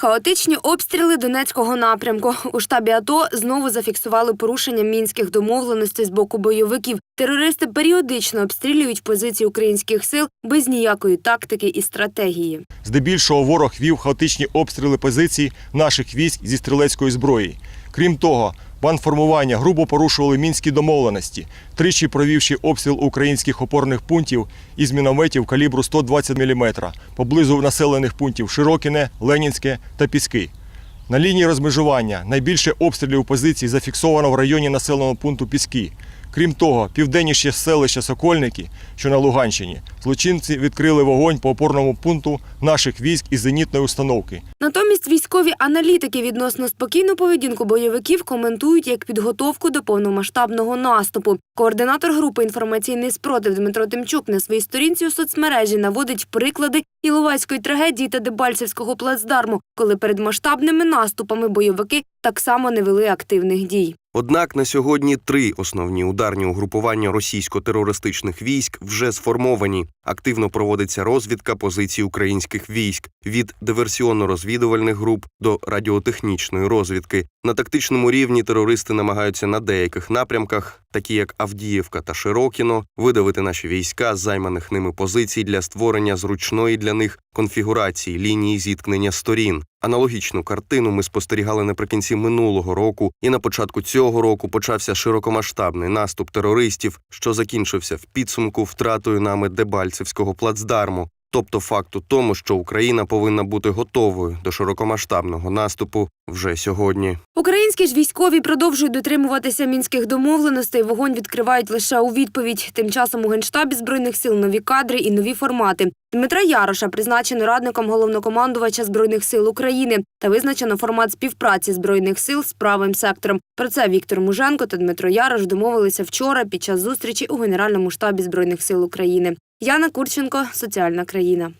Хаотичні обстріли Донецького напрямку. У штабі АТО знову зафіксували порушення мінських домовленостей з боку бойовиків. Терористи періодично обстрілюють позиції українських сил без ніякої тактики і стратегії. Здебільшого ворог вів хаотичні обстріли позицій наших військ зі стрілецької зброї. Крім того, бандформування грубо порушували мінські домовленості, тричі провівши обстріл українських опорних пунктів із мінометів калібру 120 мм поблизу населених пунктів Широкіне, Ленінське та Піски. На лінії розмежування найбільше обстрілів позицій зафіксовано в районі населеного пункту Піски. Крім того, південніше селище Сокольники, що на Луганщині, злочинці відкрили вогонь по опорному пункту наших військ із зенітної установки. Натомість військові аналітики відносно спокійну поведінку бойовиків коментують як підготовку до повномасштабного наступу. Координатор групи інформаційний спротив Дмитро Тимчук на своїй сторінці у соцмережі наводить приклади Іловайської трагедії та Дебальцевського плацдарму, коли перед масштабними наступами бойовики так само не вели активних дій. Однак на сьогодні три основні ударні угрупування російсько-терористичних військ вже сформовані. Активно проводиться розвідка позицій українських військ від диверсіонно-розвідувальних груп до радіотехнічної розвідки. На тактичному рівні терористи намагаються на деяких напрямках, такі як Авдіївка та Широкіно, видавити наші війська з займаних ними позицій для створення зручної для них конфігурації лінії зіткнення сторін. Аналогічну картину ми спостерігали наприкінці минулого року, і на початку цього року почався широкомасштабний наступ терористів, що закінчився в підсумку втратою нами Дебальцевського плацдарму. Тобто факт у тому, що Україна повинна бути готовою до широкомасштабного наступу вже сьогодні. Українські ж військові продовжують дотримуватися мінських домовленостей. Вогонь відкривають лише у відповідь. Тим часом у генштабі збройних сил нові кадри і нові формати. Дмитра Яроша призначено радником головнокомандувача збройних сил України та визначено формат співпраці збройних сил з правим сектором. Про це Віктор Муженко та Дмитро Ярош домовилися вчора під час зустрічі у Генеральному штабі збройних сил України. Яна Курченко, соціальна країна.